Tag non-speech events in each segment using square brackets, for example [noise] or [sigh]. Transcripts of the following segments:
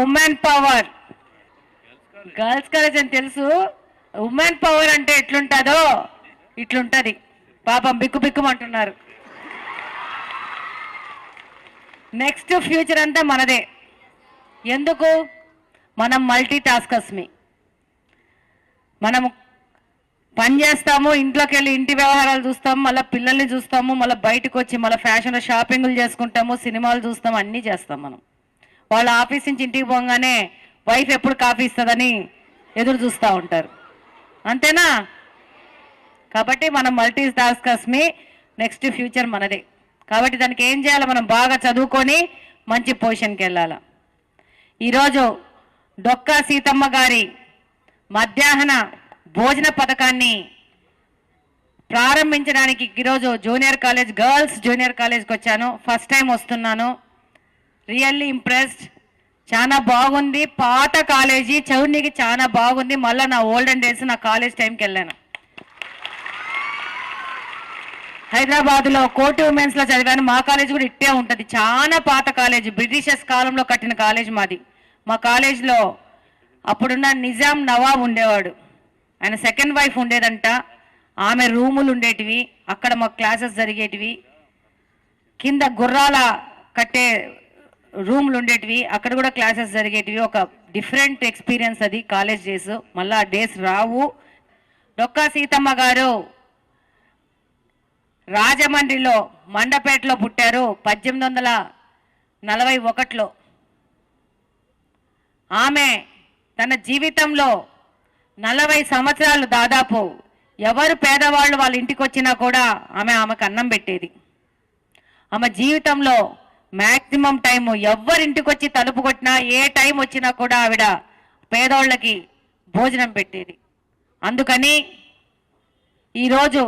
Women power. Girls college అని తెలుసు. Women power అంటే ఎట్లుంటుందో ఇట్లుంటది. పాపం బిక్కు బిక్కుమంటున్నారు. నెక్స్ట్ ఫ్యూచర్ అంతా మనదే. ఎందుకు? మనం మల్టీ టాస్కర్స్మి మనము పని చేస్తాము ఇంట్లోకి వెళ్ళి ఇంటి వ్యవహారాలు చూస్తాము మళ్ళీ పిల్లల్ని చూస్తాము మళ్ళీ బయటకు వచ్చి మళ్ళీ ఫ్యాషన్ షాపింగ్లు చేసుకుంటాము సినిమాలు చూస్తాము అన్నీ చేస్తాం మనం. వాళ్ళ ఆఫీస్ నుంచి ఇంటికి పోగానే వైఫ్ ఎప్పుడు కాఫీ ఇస్తుందని ఎదురు చూస్తూ ఉంటారు. అంతేనా? కాబట్టి మనం మల్టీ టాస్కర్స్మి నెక్స్ట్ ఫ్యూచర్ మనదే. కాబట్టి దానికి ఏం చేయాలి? మనం బాగా చదువుకొని మంచి పొజిషన్కి వెళ్ళాలి. ఈరోజు డొక్కా సీతమ్మ గారి మధ్యాహ్న భోజన పథకాన్ని ప్రారంభించడానికి ఈరోజు జూనియర్ కాలేజ్ గర్ల్స్ జూనియర్ కాలేజ్కి వచ్చాను. ఫస్ట్ టైం వస్తున్నాను. రియల్లీ ఇంప్రెస్డ్ చాలా బాగుంది. పాత కాలేజీ చౌర్నికి చాలా బాగుంది. మళ్ళీ నా ఓల్డెన్ డేస్ నా కాలేజ్ టైంకి వెళ్ళాను. హైదరాబాద్లో కోటి ఉమెన్స్లో చదివాను. మా కాలేజ్ కూడా ఇట్టే ఉంటుంది. చాలా పాత కాలేజ్ బ్రిటిషర్స్ కాలంలో కట్టిన కాలేజ్ మాది. మా కాలేజ్లో అప్పుడున్న నిజాం నవాబ్ ఉండేవాడు. ఆయన సెకండ్ వైఫ్ ఉండేదంట. ఆమె రూములు ఉండేటివి. అక్కడ మా క్లాసెస్ జరిగేటివి. కింద గుర్రాల కట్టే రూమ్లు ఉండేటివి అక్కడ కూడా క్లాసెస్ జరిగేటివి. ఒక డిఫరెంట్ ఎక్స్పీరియన్స్ అది కాలేజ్ డేస్. మళ్ళీ ఆ డేస్ రావు. డొక్కా సీతమ్మ గారు రాజమండ్రిలో మండపేటలో పుట్టారు. పద్దెనిమిది వందల నలభై ఒకటిలో. ఆమె తన జీవితంలో నలభై సంవత్సరాలు దాదాపు ఎవరు పేదవాళ్ళు వాళ్ళ ఇంటికి వచ్చినా కూడా ఆమె ఆమెకు అన్నం పెట్టేది. ఆమె జీవితంలో మ్యాక్సిమం టైం ఎవరింటికి వచ్చి తలుపు కొట్టినా ఏ టైం వచ్చినా కూడా ఆవిడ పేదోళ్ళకి భోజనం పెట్టేది. అందుకని ఈరోజు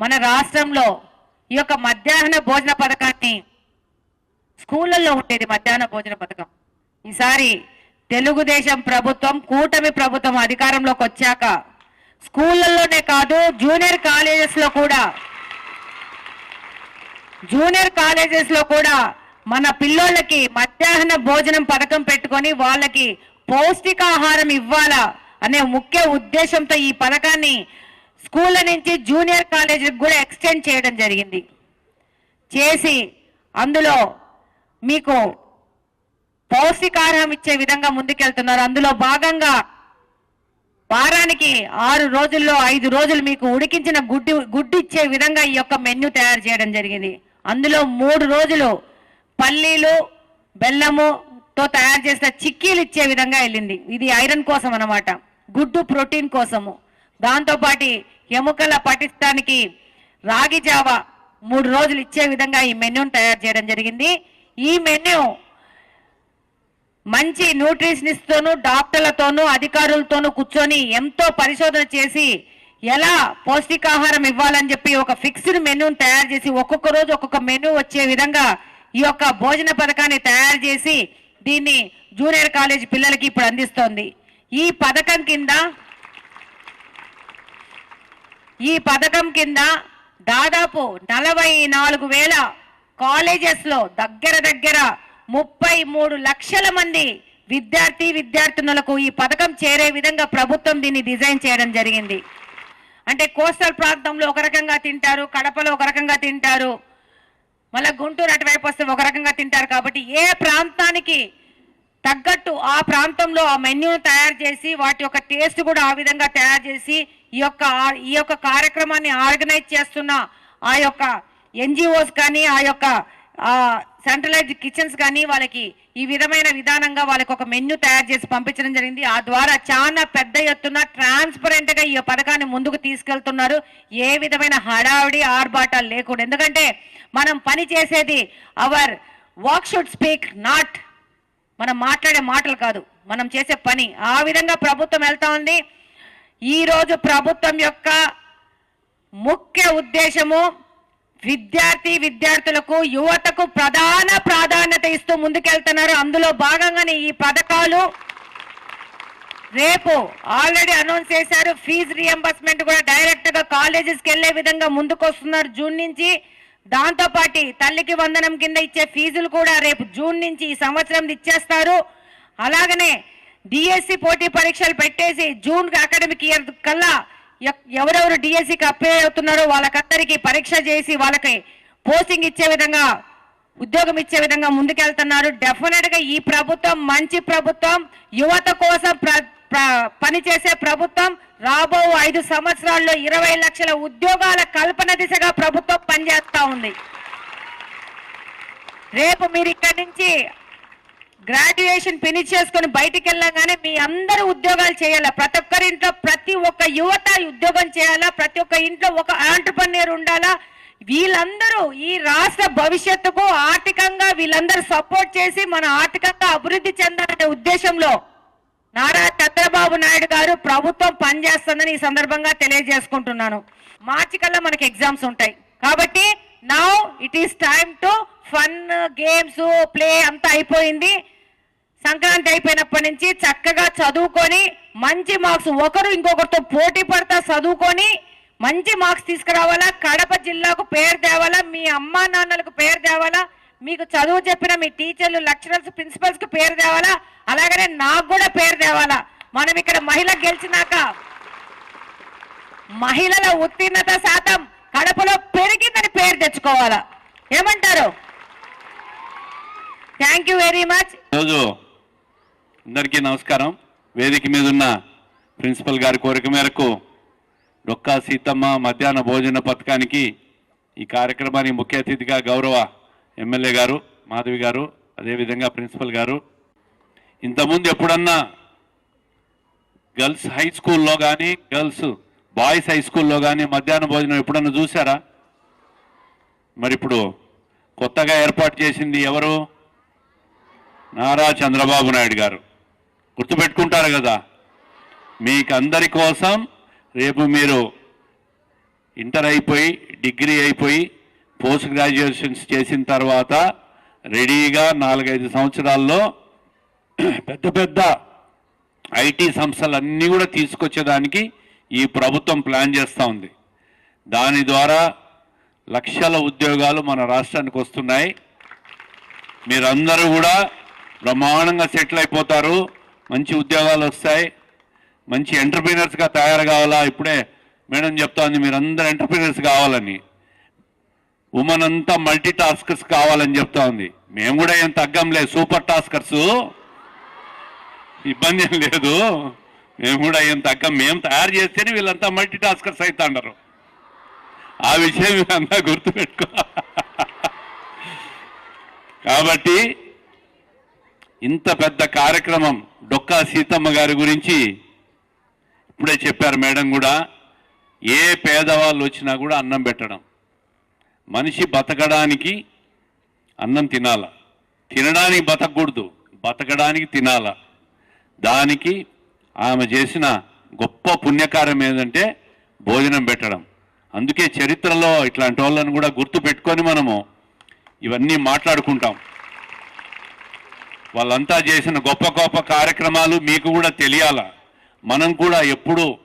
మన రాష్ట్రంలో ఈ యొక్క మధ్యాహ్న భోజన పథకాన్ని స్కూళ్ళల్లో ఉండేది మధ్యాహ్న భోజన పథకం. ఈసారి తెలుగుదేశం ప్రభుత్వం కూటమి ప్రభుత్వం అధికారంలోకి వచ్చాక స్కూళ్ళల్లోనే కాదు జూనియర్ కాలేజెస్లో కూడా జూనియర్ కాలేజెస్లో కూడా మన పిల్లోళ్ళకి మధ్యాహ్న భోజనం పథకం పెట్టుకొని వాళ్ళకి పౌష్టికాహారం ఇవ్వాలా అనే ముఖ్య ఉద్దేశంతో ఈ పథకాన్ని స్కూళ్ళ నుంచి జూనియర్ కాలేజీకి కూడా ఎక్స్టెండ్ చేయడం జరిగింది. చేసి అందులో మీకు పౌష్టికాహారం ఇచ్చే విధంగా ముందుకెళ్తున్నారు. అందులో భాగంగా వారానికి ఆరు రోజుల్లో ఐదు రోజులు మీకు ఉడికించిన గుడ్డు గుడ్డు ఇచ్చే విధంగా ఈ యొక్క మెన్యూ తయారు చేయడం జరిగింది. అందులో మూడు రోజులు పల్లీలు బెల్లముతో తయారు చేసిన చిక్కీలు ఇచ్చే విధంగా వెళ్ళింది. ఇది ఐరన్ కోసం అన్నమాట. గుడ్డు ప్రోటీన్ కోసము. దాంతోపాటి ఎముకల పటిష్టానికి రాగి జావ మూడు రోజులు ఇచ్చే విధంగా ఈ మెన్యూను తయారు చేయడం జరిగింది. ఈ మెన్యూ మంచి న్యూట్రిషనిస్ట్తోనూ డాక్టర్లతోనూ అధికారులతోనూ కూర్చొని ఎంతో పరిశోధన చేసి ఎలా పౌష్టికాహారం ఇవ్వాలని చెప్పి ఒక ఫిక్స్డ్ మెనూని తయారు చేసి ఒక్కొక్క రోజు ఒక్కొక్క మెనూ వచ్చే విధంగా ఈ యొక్క భోజన పథకాన్ని తయారు చేసి దీన్ని జూనియర్ కాలేజ్ పిల్లలకి ఇప్పుడు అందిస్తోంది. ఈ పథకం కింద ఈ పథకం కింద దాదాపు నలభై నాలుగు వేల కాలేజెస్లో దగ్గర దగ్గర ముప్పై మూడు లక్షల మంది విద్యార్థి విద్యార్థినులకు ఈ పథకం చేరే విధంగా ప్రభుత్వం దీన్ని డిజైన్ చేయడం జరిగింది. అంటే కోస్టల్ ప్రాంతంలో ఒక రకంగా తింటారు కడపలో ఒక రకంగా తింటారు. మళ్ళీ గుంటూరు అటువైపు వస్తే ఒక రకంగా తింటారు కాబట్టి ఏ ప్రాంతానికి తగ్గట్టు ఆ ప్రాంతంలో ఆ మెన్యూను తయారు చేసి వాటి యొక్క టేస్ట్ కూడా ఆ విధంగా తయారు చేసి ఈ యొక్క ఈ యొక్క కార్యక్రమాన్ని ఆర్గనైజ్ చేస్తున్న ఆ యొక్క ఎన్జిఓస్ కానీ ఆ యొక్క సెంట్రలైజ్డ్ కిచెన్స్ కానీ వాళ్ళకి ఈ విధమైన విధానంగా వాళ్ళకి ఒక మెన్యూ తయారు చేసి పంపించడం జరిగింది. ఆ ద్వారా చాలా పెద్ద ఎత్తున ట్రాన్స్పరెంట్గా ఈ పథకాన్ని ముందుకు తీసుకెళ్తున్నారు. ఏ విధమైన హడావిడి ఆర్భాటాలు లేకుండా. ఎందుకంటే మనం పని చేసేది our work should speak not మనం మాట్లాడే మాటలు కాదు. మనం చేసే పని. ఆ విధంగా ప్రభుత్వం వెళ్తా ఉంది. ఈరోజు ప్రభుత్వం యొక్క ముఖ్య ఉద్దేశము విద్యార్థి విద్యార్థులకు యువతకు ప్రధాన ప్రాధాన్యత ఇస్తూ ముందుకెళ్తున్నారు. అందులో భాగంగానే ఈ పథకాలు రేపు ఆల్రెడీ అనౌన్స్ చేశారు. ఫీజు రియంబర్స్మెంట్ కూడా డైరెక్ట్గా కాలేజెస్కి వెళ్ళే విధంగా ముందుకు వస్తున్నారు జూన్ నుంచి దాంతో పాటు తల్లికి వందనం కింద ఇచ్చే ఫీజులు కూడా రేపు జూన్ నుంచి ఈ సంవత్సరం ఇచ్చేస్తారు. అలాగనే డిఎస్సి పోటీ పరీక్షలు పెట్టేసి జూన్ అకాడమిక్ ఇయర్ కల్లా ఎవరెవరు డిఎస్సికి అప్లై అవుతున్నారో వాళ్ళకందరికీ పరీక్ష చేసి వాళ్ళకి పోస్టింగ్ ఇచ్చే విధంగా ఉద్యోగం ఇచ్చే విధంగా ముందుకెళ్తున్నారు. డెఫినెట్గా ఈ ప్రభుత్వం మంచి ప్రభుత్వం. యువత కోసం ప్ర- పనిచేసే ప్రభుత్వం. రాబో ఐదు సంవత్సరాల్లో ఇరవై లక్షల ఉద్యోగాల కల్పన దిశగా ప్రభుత్వం పనిచేస్తా ఉంది. రేపు మీరు ఇక్కడి నుంచి గ్రాడ్యుయేషన్ ఫినిష్ చేసుకొని బయటికి వెళ్ళగానే మీ అందరూ ఉద్యోగాలు చేయాలా? ప్రతి ఒక్కరి ఇంట్లో ప్రతి ఒక్క యువత ఉద్యోగం చేయాలా? ప్రతి ఒక్క ఇంట్లో ఒక ఆంటర్ప్రన్యూర్ ఉండాలా? వీళ్ళందరూ ఈ రాష్ట్ర భవిష్యత్తుకు ఆర్థికంగా వీళ్ళందరూ సపోర్ట్ చేసి మన ఆర్థికంగా అభివృద్ధి చెందాలనే ఉద్దేశంలో నారా చంద్రబాబు నాయుడు గారు ప్రభుత్వం పనిచేస్తుందని ఈ సందర్భంగా తెలియజేసుకుంటున్నాను. మార్చి కల్లా మనకి ఎగ్జామ్స్ ఉంటాయి. కాబట్టి now it is time to fun games play అంతా అయిపోయింది. సంక్రాంతి అయిపోయినప్పటి నుంచి చక్కగా చదువుకొని మంచి మార్క్స్ ఒకరు ఇంకొకరితో పోటీ పడతా చదువుకొని మంచి మార్క్స్ తీసుకురావాలా? కడప జిల్లాకు పేరు తేవాలా? మీ అమ్మా నాన్నలకు పేరు తేవాలా? మీకు చదువు చెప్పిన మీ టీచర్లు లెక్చరర్స్ ప్రిన్సిపల్స్కి పేరు తేవాలా? అలాగనే నాకు కూడా పేరు తేవాలా? మనం ఇక్కడ మహిళ గెలిచినాక మహిళల ఉత్తీర్ణత శాతం కడపలో పెరిగిందని పేరు తెచ్చుకోవాలా? ఏమంటారు? Thank you very much. అందరికీ నమస్కారం. వేదిక మీద ఉన్న ప్రిన్సిపల్ గారి కోరిక మేరకు డొక్కా సీతమ్మ మధ్యాహ్న భోజన పథకానికి ఈ కార్యక్రమానికి ముఖ్య అతిథిగా గౌరవ ఎమ్మెల్యే గారు మాధవి గారు అదేవిధంగా ప్రిన్సిపల్ గారు. ఇంతకుముందు ఎప్పుడన్నా గర్ల్స్ హై స్కూల్లో కానీ గర్ల్స్ బాయ్స్ హై స్కూల్లో కానీ మధ్యాహ్న భోజనం ఎప్పుడన్నా చూసారా మరి ఇప్పుడు కొత్తగా ఏర్పాటు చేసింది ఎవరు? నారా చంద్రబాబు నాయుడు గారు. గుర్తుపెట్టుకుంటారు కదా. మీకు అందరి కోసం రేపు మీరు ఇంటర్ అయిపోయి డిగ్రీ అయిపోయి పోస్ట్ గ్రాడ్యుయేషన్స్ చేసిన తర్వాత రెడీగా నాలుగైదు సంవత్సరాల్లో పెద్ద పెద్ద ఐటీ సంస్థలన్నీ కూడా తీసుకొచ్చేదానికి ఈ ప్రభుత్వం ప్లాన్ చేస్తూ ఉంది. దాని ద్వారా లక్షల ఉద్యోగాలు మన రాష్ట్రానికి వస్తున్నాయి. మీరందరూ కూడా బ్రహ్మాండంగా సెటిల్ అయిపోతారు. మంచి ఉద్యోగాలు వస్తాయి. మంచి ఎంటర్ప్రీనర్స్గా తయారు కావాలా? ఇప్పుడే మేడం చెప్తోంది మీరందరూ ఎంటర్ప్రీనర్స్ కావాలని. ఉమెన్ అంతా మల్టీ టాస్కర్స్ కావాలని చెప్తా ఉంది మేము కూడా ఏం తగ్గంలే సూపర్ టాస్కర్స్ ఇబ్బంది ఏం లేదు. మేము కూడా ఏం తగ్గం. మేము తయారు చేస్తేనే వీళ్ళంతా మల్టీ టాస్కర్స్ అవుతాండరు ఆ విషయం మీరంతా గుర్తుపెట్టుకో. [laughs] కాబట్టి ఇంత పెద్ద కార్యక్రమం డొక్కా సీతమ్మ గారి గురించి ఇప్పుడే చెప్పారు మేడం కూడా. ఏ పేదవాళ్ళు వచ్చినా కూడా అన్నం పెట్టడం. మనిషి బతకడానికి అన్నం తినాల. తినడానికి బతకూడదు. బతకడానికి తినాల. దానికి ఆమె చేసిన గొప్ప పుణ్యకార్యం ఏంటంటే భోజనం పెట్టడం. అందుకే చరిత్రలో ఇట్లాంటి వాళ్ళని కూడా గుర్తు పెట్టుకొని మనము ఇవన్నీ మాట్లాడుకుంటాం. వాళ్ళంతా చేసిన గొప్ప గొప్ప కార్యక్రమాలు మీకు కూడా తెలియాల? మనం కూడా ఎప్పుడూ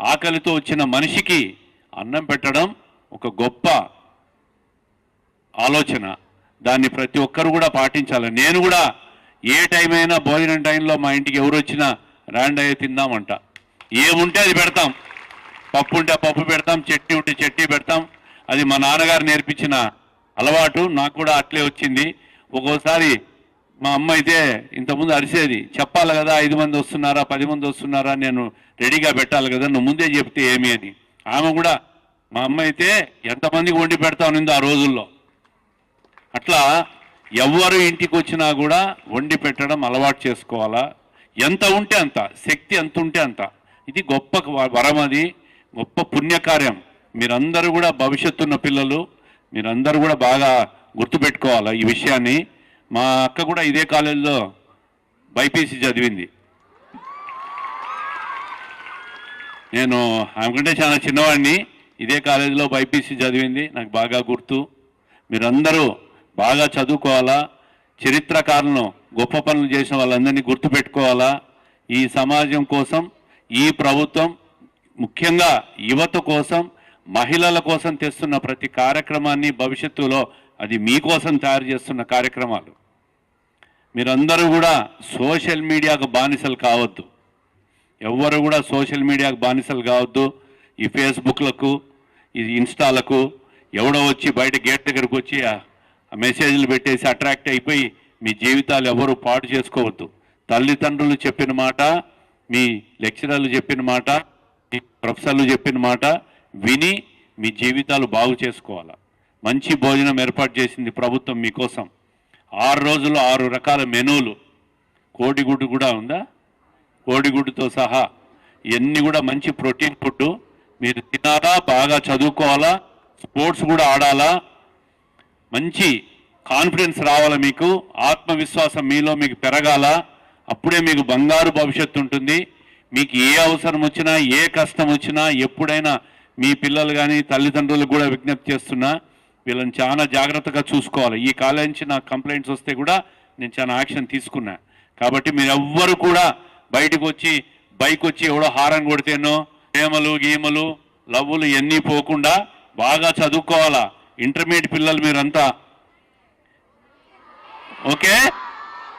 ఆకలితో వచ్చిన మనిషికి అన్నం పెట్టడం ఒక గొప్ప ఆలోచన. దాన్ని ప్రతి ఒక్కరు కూడా పాటించాలి. నేను కూడా ఏ టైం అయినా భోజనం టైంలో మా ఇంటికి ఎవరు వచ్చినా రాండ్ తిందామంట. ఏముంటే అది పెడతాం. పప్పు ఉంటే పప్పు పెడతాం చట్నీ ఉంటే చట్నీ పెడతాం. అది మా నాన్నగారు నేర్పించిన అలవాటు. నాకు కూడా అట్లే వచ్చింది. ఒక్కోసారి మా అమ్మ అయితే ఇంతకుముందు అరిసేది. చెప్పాలి కదా ఐదు మంది వస్తున్నారా పది మంది వస్తున్నారా నేను రెడీగా పెట్టాలి కదా నువ్వు ముందే చెప్తే ఏమి అని. ఆమె కూడా మా అమ్మ అయితే ఎంతమందికి వండి పెడతా ఉన్నిందో ఆ రోజుల్లో. అట్లా ఎవ్వరు ఇంటికి వచ్చినా కూడా వండి పెట్టడం అలవాటు చేసుకోవాలా? ఎంత ఉంటే అంత శక్తి ఎంత ఉంటే అంత. ఇది గొప్ప వరం అది గొప్ప పుణ్యకార్యం. మీరందరూ కూడా భవిష్యత్తున్న పిల్లలు మీరందరూ కూడా బాగా గుర్తుపెట్టుకోవాలా ఈ విషయాన్ని? మా అక్క కూడా ఇదే కాలేజీలో బైపీసీ చదివింది. నేను ఆమెకంటే చాలా చిన్నవాడిని. ఇదే కాలేజీలో బైపీసీ చదివింది. నాకు బాగా గుర్తు. మీరందరూ బాగా చదువుకోవాలా? చరిత్రకారులను గొప్ప పనులు చేసిన వాళ్ళందరినీ గుర్తుపెట్టుకోవాలా? ఈ సమాజం కోసం ఈ ప్రభుత్వం ముఖ్యంగా యువత కోసం మహిళల కోసం తెస్తున్న ప్రతి కార్యక్రమాన్ని భవిష్యత్తులో అది మీకోసం తయారు చేస్తున్న కార్యక్రమాలు. మీరందరూ కూడా సోషల్ మీడియాకు బానిసలు కావద్దు. ఎవ్వరు కూడా సోషల్ మీడియాకు బానిసలు కావద్దు. ఈ ఫేస్బుక్లకు ఈ ఇన్స్టాలకు ఎవడో వచ్చి బయట గేట్ దగ్గరకు వచ్చి ఆ మెసేజ్లు పెట్టేసి అట్రాక్ట్ అయిపోయి మీ జీవితాలు ఎవరు పాడు చేసుకోవద్దు. తల్లిదండ్రులు చెప్పిన మాట మీ లెక్చరర్లు చెప్పిన మాట మీ ప్రొఫెసర్లు చెప్పిన మాట విని మీ జీవితాలు బాగు చేసుకోవాలి. మంచి భోజనం ఏర్పాటు చేసింది ప్రభుత్వం మీకోసం. ఆరు రోజులు ఆరు రకాల మెనూలు. కోడిగుడ్డు కూడా ఉందా? కోడిగుడ్డుతో సహా ఇవన్నీ కూడా మంచి ప్రోటీన్ ఫుడ్ మీరు తినాలా బాగా చదువుకోవాలా స్పోర్ట్స్ కూడా ఆడాలా? మంచి కాన్ఫిడెన్స్ రావాలా మీకు? ఆత్మవిశ్వాసం మీలో మీకు పెరగాల? అప్పుడే మీకు బంగారు భవిష్యత్తు ఉంటుంది. మీకు ఏ అవసరం వచ్చినా ఏ కష్టం వచ్చినా ఎప్పుడైనా మీ పిల్లలు కానీ తల్లిదండ్రులకు కూడా విజ్ఞప్తి చేస్తున్నా వీళ్ళని చాలా జాగ్రత్తగా చూసుకోవాలి. ఈ కాలేజ్ నుంచి నాకు కంప్లైంట్స్ వస్తే కూడా నేను చాలా యాక్షన్ తీసుకున్నా. కాబట్టి మీరు ఎవ్వరు కూడా బయటకు వచ్చి బైక్ వచ్చి ఎవడో హారం కొడితేనో ప్రేమలు గీమలు లవ్వులు ఇవన్నీ పోకుండా బాగా చదువుకోవాలా. ఇంటర్మీడియట్ పిల్లలు మీరంతా. Okay?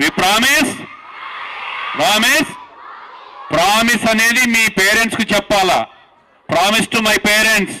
We promise? Promise? Promise అనేది మీ పేరెంట్స్కి చెప్పాలా. Promise to my parents.